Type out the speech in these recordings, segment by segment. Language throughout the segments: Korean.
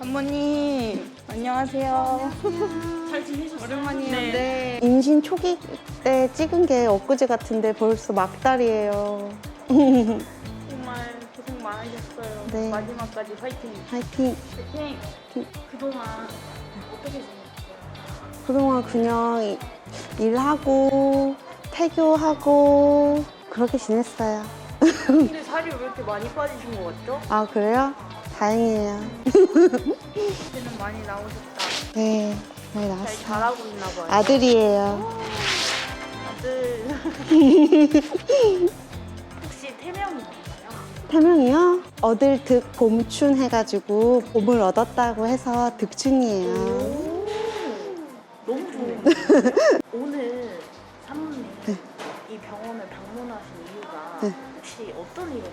사모님 안녕하세요. 잘 지내셨어요? 오랜만이에요. 네. 네. 임신 초기 때 찍은 게 엊그제 같은데 벌써 막달이에요. 정말 고생 많으셨어요. 네. 마지막까지 파이팅. 화이팅. 파이팅. 그동안 어떻게 지내셨어요? 그동안 그냥 이- 일하고 태교하고 그렇게 지냈어요. 근데 살이 왜 이렇게 많이 빠지신 것 같죠? 아 그래요? 다행이에요. 그때는 많이 나오셨다. 네, 많이 잘 나왔어요. 잘하고 있나 봐요. 아들이에요. 아들. 혹시 태명이 뭔가요? 태명이요? 얻을 득 봄춘 해가지고 봄을 얻었다고 해서 득춘이에요. 너무 좋네요. 오늘 사모님 네. 이 병원을 방문하신 이유가 네. 혹시 어떤 이유로?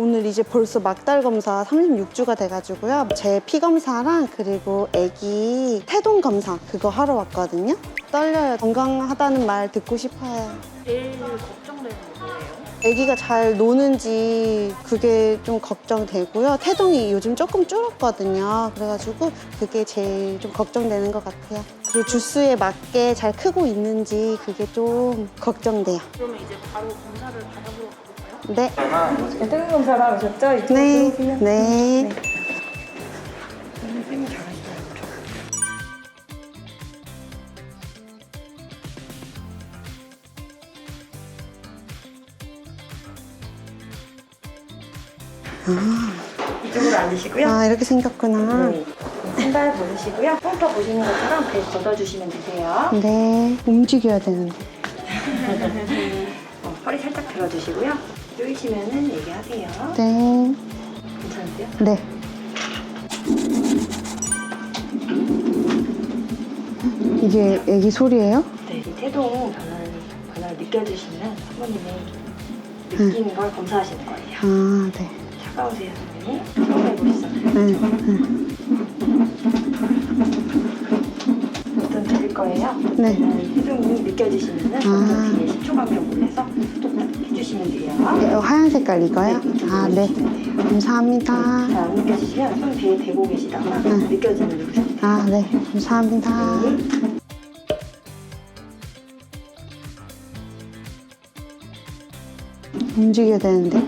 오늘 이제 벌써 막달 검사 36주가 돼가지고요. 제 피 검사랑 그리고 아기 태동 검사 그거 하러 왔거든요. 떨려요. 건강하다는 말 듣고 싶어요. 제일 걱정되는 게 뭐예요? 아기가 잘 노는지 그게 좀 걱정되고요. 태동이 요즘 조금 줄었거든요. 그래가지고 그게 제일 좀 걱정되는 것 같아요. 그리고 주스에 맞게 잘 크고 있는지 그게 좀 걱정돼요. 그러면 이제 바로 검사를 받아보러 가볼까요? 네. 태극 검사라 오셨죠? 이쪽으로 네. 들어오시면. 네. 이쪽으로 앉으시고요. 아, 이렇게 생겼구나. 네. 신발 벗으시고요. 홈터 보시는 것처럼 배 걷어주시면 되세요. 네. 움직여야 되는데. 어, 허리 살짝 들어주시고요. 쪼이시면은 얘기하세요. 네. 괜찮으세요? 네. 이게 애기 소리예요? 네, 이 태동 변화를, 변화를 느껴주시면 사모님이 느끼는 걸 검사하시는 거예요. 아, 네. 차가우세요, 선생님? 처음 해보시잖아요. 네. 버튼 드릴 거예요. 네. 이 태동이 느껴지시면은 아. 버튼 뒤에 10초 간격 올려서 똑딱 해 주시면 돼요. 네, 어, 하얀 색깔 이거요? 아, 네. 감사합니다. 잘안 느껴지시면 손 뒤에 대고 계시다가 느껴지는 누르세요. 아, 네. 감사합니다. 움직여야 되는데.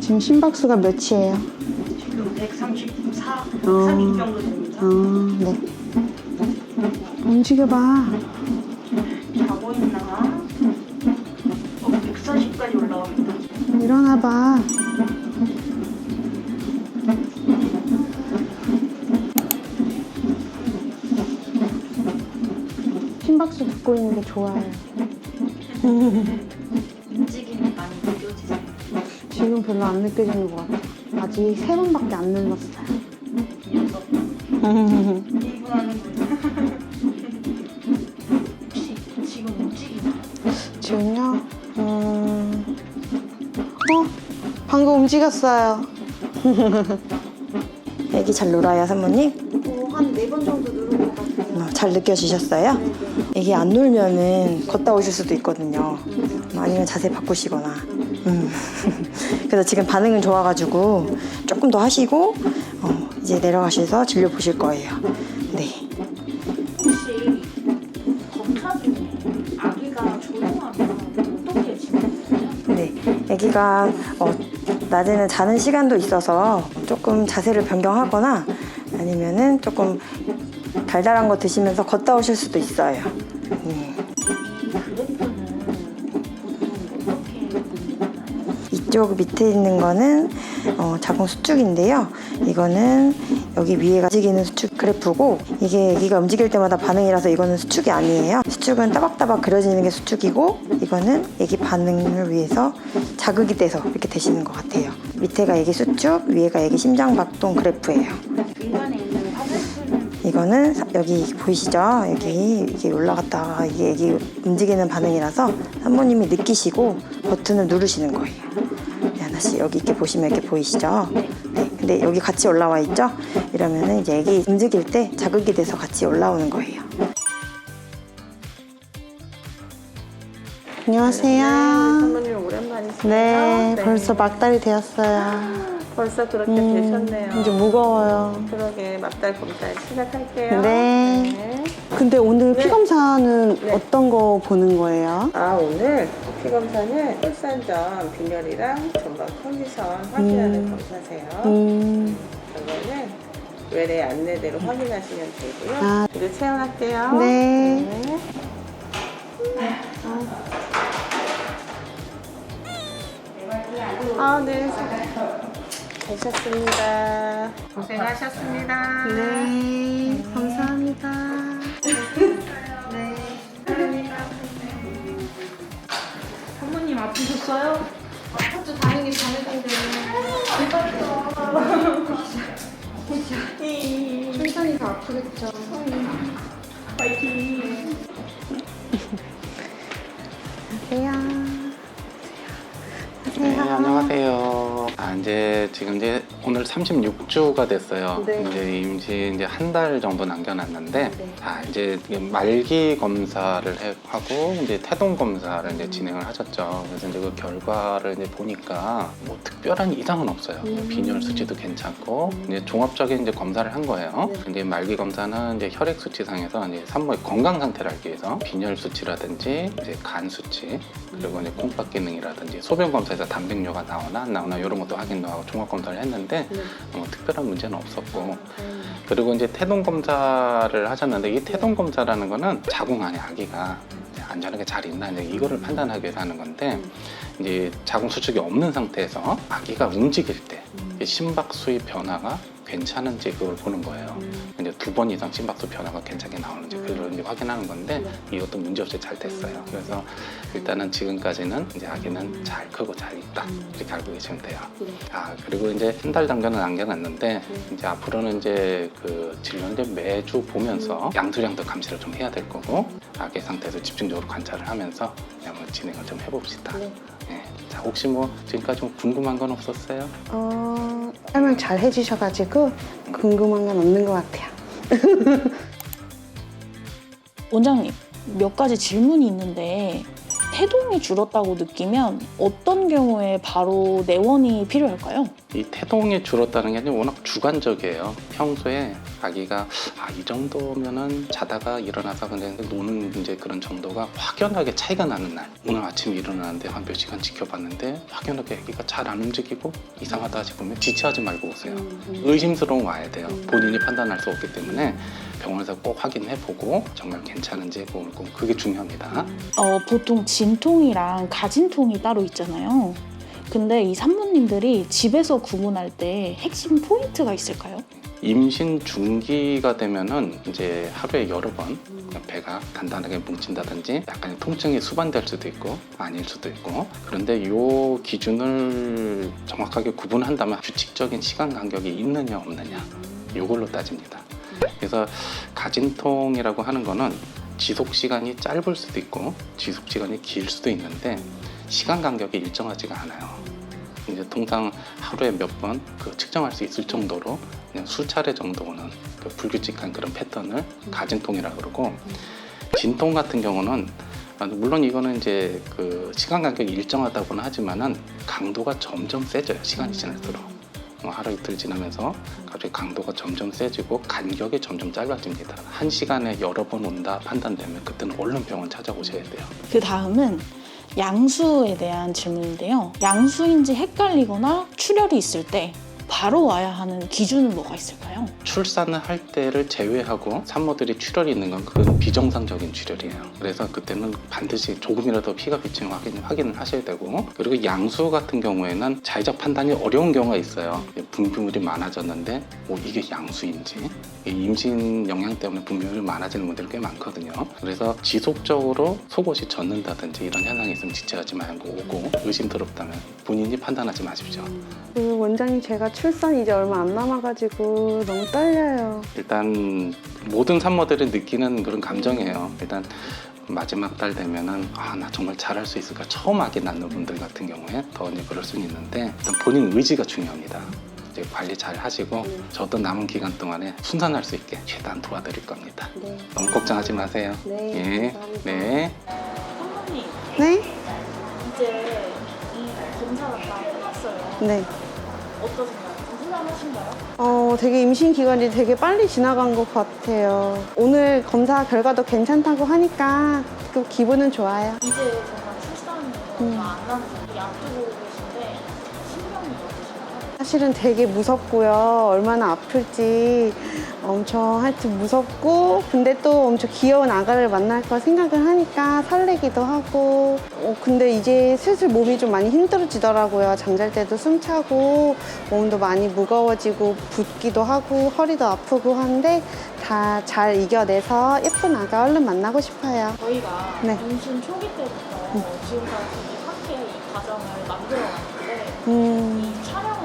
지금 심박수가 몇이에요? 지금 134, 어. 132 정도 됩니다. 아, 네. 움직여봐. 어, 140까지 올라옵니다. 일어나 봐. 심박수 듣고 있는 게 좋아요. 움직임이 많이 느껴지세요? 지금 별로 안 느껴지는 것 같아요. 아직 세 번밖에 안 눌렀어요. 일분 하는군요. 방금 움직였어요. 애기 잘 놀아요, 사모님? 한 네 번 정도 누른 것 같아요. 어, 잘 느껴지셨어요? 애기 안 놀면은 걷다 오실 수도 있거든요. 아니면 자세 바꾸시거나. 음. 그래서 지금 반응은 좋아가지고 조금 더 하시고 어, 이제 내려가셔서 진료 보실 거예요. 아기가 어, 낮에는 자는 시간도 있어서 조금 자세를 변경하거나 아니면은 조금 달달한 거 드시면서 걷다 오실 수도 있어요. 보나요? 이쪽 밑에 있는 거는 어, 자궁 수축인데요. 이거는 여기 위에가 움직이는 수축 그래프고 이게 아기가 움직일 때마다 반응이라서 이거는 수축이 아니에요. 수축은 따박따박 그려지는 게 수축이고 이거는 아기 반응을 위해서 자극이 돼서 이렇게 되시는 것 같아요. 밑에가 아기 수축, 위에가 아기 심장 박동 그래프예요. 이거는 사- 여기 보이시죠? 여기 이게 올라갔다가 이게 여기 움직이는 반응이라서 산모님이 느끼시고 버튼을 누르시는 거예요. 네, 하나씩 여기 이렇게 보시면 이렇게 보이시죠? 네. 근데 여기 같이 올라와 있죠? 이러면은 이제 애기 움직일 때 자극이 돼서 같이 올라오는 거예요. 안녕하세요. 사모님 오랜만이시죠? 네, 벌써 막달이 되었어요. 벌써 그렇게 음, 되셨네요. 이제 무거워요. 그러게 막달 검사 시작할게요. 네. 근데 오늘 네. 피 검사는 네. 어떤 거 보는 거예요? 아 오늘 피 검사는 출산 전 빈혈이랑 전방 컨디션 확인하는 음. 검사세요. 음, 이거는 외래 안내대로 확인하시면 되고요. 아. 이제 체온할게요. 네. 아, 네. 되셨습니다. 고생하셨습니다. 네, 감사합니다. 사모님 아프셨어요? 안녕하세요. 이제 지금 이제 오늘 36주가 됐어요. 네. 이제 임신 이제 한 달 정도 남겨놨는데, 네. 아, 이제 말기 검사를 해- 하고 이제 태동 검사를 이제 진행을 하셨죠. 그래서 이제 그 결과를 이제 보니까 뭐 특별한 이상은 없어요. 음. 빈혈 수치도 괜찮고 이제 종합적인 이제 검사를 한 거예요. 네. 이제 말기 검사는 이제 혈액 수치상에서 이제 산모의 건강 상태를 알기 위해서 빈혈 수치라든지 이제 간 수치 그리고 이제 콩팥 기능이라든지 소변 검사에서 단백뇨가 나오나 안 나오나 이런 것도 확인 도 하고 종합 검사를 했는데 네. 뭐 특별한 문제는 없었고. 그리고 이제 태동 검사를 하셨는데 이 태동 검사라는 거는 자궁 안에 아기가 안전하게 잘 있나? 이제 이거를 판단하기 위해서 하는 건데 이제 자궁 수축이 없는 상태에서 아기가 움직일 때이 심박수의 변화가 괜찮은지 그걸 보는 거예요. 이제 두 번 이상 심박수 변화가 괜찮게 나오는지 이제 확인하는 건데 이것도 문제없이 잘 됐어요. 그래서 일단은 지금까지는 이제 아기는 잘 크고 잘 있다 이렇게 알고 계시면 돼요. 아 그리고 이제 한 달 정도는 남겨놨는데 이제 앞으로는 이제 그 진료를 매주 보면서 양수량도 감시를 좀 해야 될 거고 아기 상태에서 집중적으로 관찰을 하면서 한번 진행을 좀 해봅시다. 네. 자 혹시 뭐 지금까지 뭐 궁금한 건 없었어요? 어, 설명 잘 해주셔가지고 궁금한 건 없는 것 같아요. 원장님, 몇 가지 질문이 있는데 태동이 줄었다고 느끼면 어떤 경우에 바로 내원이 필요할까요? 이 태동이 줄었다는 게 아니라 워낙 주관적이에요. 평소에 아기가 아, 이 정도면은 자다가 일어나서 그냥 노는 이제 그런 정도가 확연하게 차이가 나는 날. 오늘 아침에 일어나는데 한 몇 시간 지켜봤는데 확연하게 아기가 잘 안 움직이고 이상하다 싶으면 지체하지 말고 오세요. 의심스러움 와야 돼요. 본인이 판단할 수 없기 때문에 병원에서 꼭 확인해 보고 정말 괜찮은지 보고 그게 중요합니다. 어, 보통 진통이랑 가진통이 따로 있잖아요. 근데 이 산모님들이 집에서 구분할 때 핵심 포인트가 있을까요? 임신 중기가 되면은 이제 하루에 여러 번 배가 단단하게 뭉친다든지 약간의 통증이 수반될 수도 있고 아닐 수도 있고 그런데 요 기준을 정확하게 구분한다면 규칙적인 시간 간격이 있느냐 없느냐 요걸로 따집니다. 그래서 가진통이라고 하는 거는 지속 시간이 짧을 수도 있고 지속 시간이 길 수도 있는데 시간 간격이 일정하지가 않아요. 이제 통상 하루에 몇 번 그 측정할 수 있을 정도로 그냥 수차례 정도 오는 그 불규칙한 그런 패턴을 가진통이라 그러고 진통 같은 경우는 아, 물론 이거는 이제 그 시간 간격이 일정하다고는 하지만은 강도가 점점 세져요 시간이 지날수록. 어, 하루 이틀 지나면서 갑자기 강도가 점점 세지고 간격이 점점 짧아집니다. 한 시간에 여러 번 온다 판단되면 그때는 얼른 병원 찾아오셔야 돼요. 그 다음은 양수에 대한 질문인데요. 양수인지 헷갈리거나 출혈이 있을 때 바로 와야 하는 기준은 뭐가 있을까요? 출산을 할 때를 제외하고 산모들이 출혈이 있는 건 그건 비정상적인 출혈이에요. 그래서 그때는 반드시 조금이라도 피가 비치는 거 확인, 확인을 하셔야 되고 그리고 양수 같은 경우에는 자의적 판단이 어려운 경우가 있어요. 분비물이 많아졌는데 뭐 이게 양수인지 이 임신 영향 때문에 분비물이 많아지는 분들이 꽤 많거든요. 그래서 지속적으로 속옷이 젖는다든지 이런 현상이 있으면 지체하지 말고 오고 의심스럽다면 본인이 판단하지 마십시오. 그 원장님 제가 출산 이제 얼마 안 남아가지고 너무 떨려요. 일단 모든 산모들이 느끼는 그런 감정이에요. 일단 마지막 달 되면은 아 나 정말 잘할 수 있을까 처음 아기 낳는 분들 같은 경우에 더 이제 그럴 수는 있는데 일단 본인 의지가 중요합니다. 이제 관리 잘 하시고 저도 남은 기간 동안에 순산할 수 있게 최대한 도와드릴 겁니다. 네. 너무 걱정하지 마세요. 네, 예, 감사합니다. 네. 사모님 네? 이제 이 검사가 다 끝났어요. 네. 어떠신가요? 좀 후련하신가요? 어, 되게 임신 기간이 되게 빨리 지나간 것 같아요. 오늘 검사 결과도 괜찮다고 하니까 그 기분은 좋아요. 이제 정말 출산이 음. 얼마 안 남았는데 앞두고 사실은 되게 무섭고요. 얼마나 아플지 엄청 하여튼 무섭고 근데 또 엄청 귀여운 아가를 만날 걸 생각을 하니까 설레기도 하고 어, 근데 이제 슬슬 몸이 좀 많이 힘들어지더라고요. 잠잘 때도 숨차고 몸도 많이 무거워지고 붓기도 하고 허리도 아프고 한데 다 잘 이겨내서 예쁜 아가 얼른 만나고 싶어요. 저희가 네. 임신 초기 때부터 지금까지 함께 이 과정을 만들어 왔는데 음.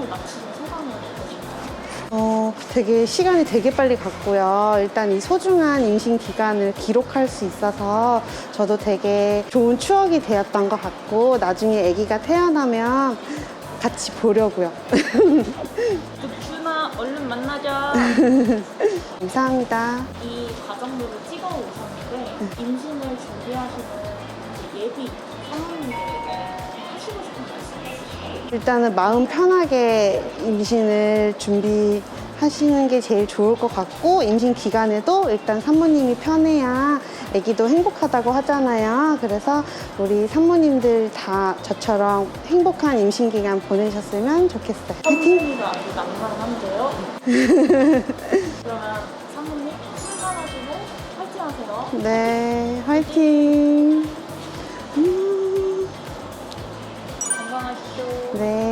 이 촬영을 마치는 소감은 어떠신가요? 어, 되게 시간이 되게 빨리 갔고요. 일단 이 소중한 임신 기간을 기록할 수 있어서 저도 되게 좋은 추억이 되었던 것 같고 나중에 아기가 태어나면 같이 보려고요. 준아 얼른 만나자. 감사합니다. 이 과정들을 찍어 오셨는데 임신을 준비하시는 이제 예비 사모님들에게 싶은 말씀? 일단은 마음 편하게 임신을 준비 하시는 게 제일 좋을 것 같고 임신 기간에도 일단 산모님이 편해야 아기도 행복하다고 하잖아요. 그래서 우리 산모님들 다 저처럼 행복한 임신 기간 보내셨으면 좋겠어요. 아주 낭만한데요. 그러면 사모님 출산하시고 파이팅 하세요. 네, 화이팅! 네.